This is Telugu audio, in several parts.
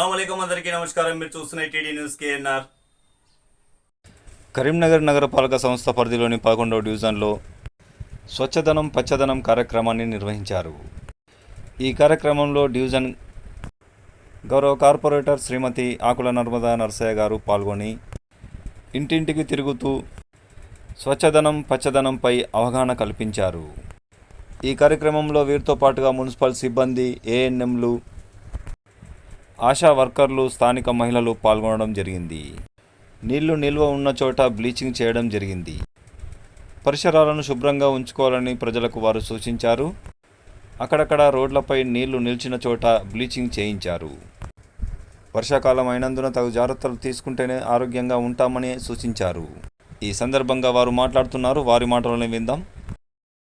అస్సలం అందరికీ నమస్కారం. మీరు చూస్తున్న టీడీ న్యూస్ కేఎన్ఆర్. కరీంనగర్ నగరపాలక సంస్థ పరిధిలోని పదకొండవ డివిజన్లో స్వచ్ఛదనం పచ్చదనం కార్యక్రమాన్ని నిర్వహించారు. ఈ కార్యక్రమంలో డివిజన్ గౌరవ కార్పొరేటర్ శ్రీమతి ఆకుల నర్మదా నరసయ్య గారు పాల్గొని ఇంటింటికి తిరుగుతూ స్వచ్ఛదనం పచ్చదనంపై అవగాహన కల్పించారు. ఈ కార్యక్రమంలో వీరితో పాటుగా మున్సిపల్ సిబ్బంది ఏఎన్ఎంలు ఆశా వర్కర్లు స్థానిక మహిళలు పాల్గొనడం జరిగింది. నీళ్ళు నిల్వ ఉన్న చోట బ్లీచింగ్ చేయడం జరిగింది. పరిసరాలను శుభ్రంగా ఉంచుకోవాలని ప్రజలకు వారు సూచించారు. అక్కడక్కడ రోడ్లపై నీళ్ళు నిలిచిన చోట బ్లీచింగ్ చేయించారు. వర్షాకాలం అయినందున తగు జాగ్రత్తలు తీసుకుంటేనే ఆరోగ్యంగా ఉంటామని సూచించారు. ఈ సందర్భంగా వారు మాట్లాడుతున్నారు. వారి మాటలను విందాం.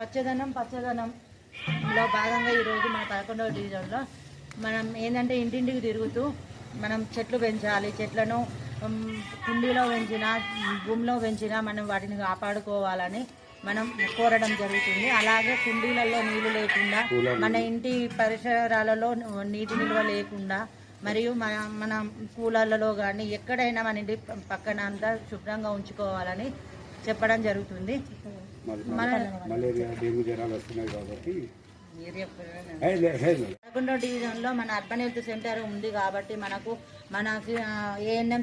పచ్చదనం పచ్చదనంలో భాగంగా ఈరోజు మన పదకొండవ డివిజన్లో మనం ఏంటంటే ఇంటింటికి తిరుగుతూ మనం చెట్లు పెంచాలి చెట్లను కుండీలో పెంచినా భూమిలో పెంచినా మనం వాటిని కాపాడుకోవాలని మనం కోరడం జరుగుతుంది అలాగే కుండీలలో నీళ్ళు లేకుండా మన ఇంటి పరిసరాలలో నీటి నిల్వ లేకుండా మరియు మన మన కూలర్లలో కానీ ఎక్కడైనా మన ఇంటి పక్కన అంతా శుభ్రంగా ఉంచుకోవాలని చెప్పడం జరుగుతుంది మన మలేరియా డెంగ్యూ జ్వరాలు వస్తున్నాయి కాబట్టి పదకొండో డివిజన్లో మన అర్బన్ హెల్త్ సెంటర్ ఉంది కాబట్టి మనకు మన ఏఎన్ఎం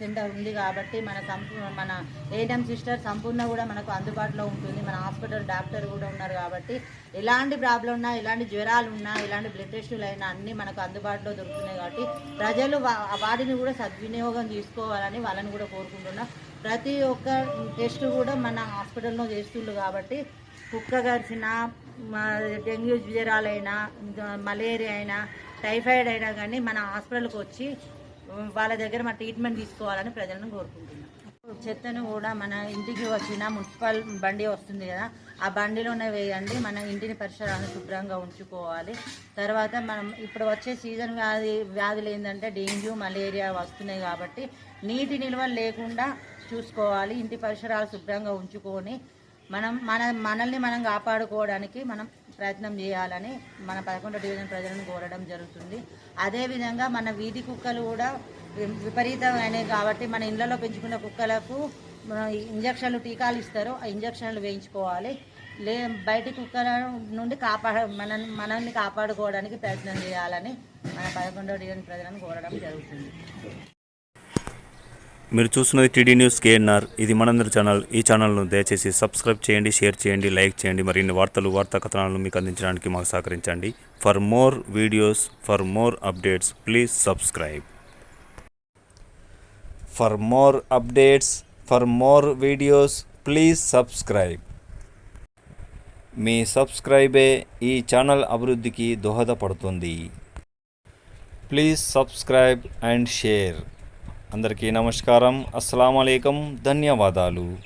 సెంటర్ ఉంది కాబట్టి మన సంపూ మన ఏఎన్ఎం సిస్టర్ సంపూర్ణ కూడా మనకు అందుబాటులో ఉంటుంది. మన హాస్పిటల్ డాక్టర్ కూడా ఉన్నారు కాబట్టి ఎలాంటి ప్రాబ్లం ఉన్నా ఎలాంటి జ్వరాలు ఉన్నా ఎలాంటి బ్లడ్ టెస్టులు అయినా అన్నీ మనకు అందుబాటులో దొరుకుతున్నాయి కాబట్టి ప్రజలు వాటిని కూడా సద్వినియోగం చేసుకోవాలని వాళ్ళని కూడా కోరుకుంటున్నా. ప్రతి ఒక్క టెస్ట్ కూడా మన హాస్పిటల్లో చేస్తుండ్రు కాబట్టి కుక్క కరిచిన డెంగ్యూ జ్వరాలైనా ఇంకా మలేరియా అయినా టైఫాయిడ్ అయినా కానీ మన హాస్పిటల్కి వచ్చి వాళ్ళ దగ్గర మన ట్రీట్మెంట్ తీసుకోవాలని ప్రజలను కోరుకుంటున్నాం. చెత్తను కూడా మన ఇంటికి వచ్చిన మున్సిపల్ బండి వస్తుంది కదా ఆ బండిలోనే వేయండి మన ఇంటిని పరిసరాలను శుభ్రంగా ఉంచుకోవాలి. తర్వాత మనం ఇప్పుడు వచ్చే సీజన్ వ్యాధి వ్యాధులు ఏంటంటే డెంగ్యూ మలేరియా వస్తున్నాయి కాబట్టి నీటి నిల్వలు లేకుండా చూసుకోవాలి ఇంటి పరిసరాలు శుభ్రంగా ఉంచుకొని మనం మన మనల్ని మనం కాపాడుకోవడానికి మనం ప్రయత్నం చేయాలని మన పదకొండో డివిజన్ ప్రజలను కోరడం జరుగుతుంది. అదేవిధంగా మన వీధి కుక్కలు కూడా విపరీతమైనవి కాబట్టి మన ఇళ్ళలో పెంచుకున్న కుక్కలకు ఇంజక్షన్లు టీకాలు ఇస్తారు ఆ ఇంజక్షన్లు వేయించుకోవాలి. లే బయటి కుక్కల నుండి కాపాడ మన మనల్ని కాపాడుకోవడానికి ప్రయత్నం చేయాలని మన పదకొండో డివిజన్ ప్రజలను కోరడం జరుగుతుంది. మీరు చూస్తున్నది టీడీ న్యూస్ కేఎన్ఆర్. ఇది మనందరి ఛానల్. ఈ ఛానల్ను దయచేసి సబ్స్క్రైబ్ చేయండి షేర్ చేయండి లైక్ చేయండి. మరిన్ని వార్తలు వార్తా కథనాలను మీకు అందించడానికి మాకు సహకరించండి. For more videos for more updates please subscribe. For more updates for more videos please subscribe. మీ సబ్స్క్రైబే ఈ ఛానల్ అభివృద్ధికి దోహదపడుతుంది. Please subscribe and share. అందరికీ నమస్కారం. అస్సలం ధన్యవాదాలు.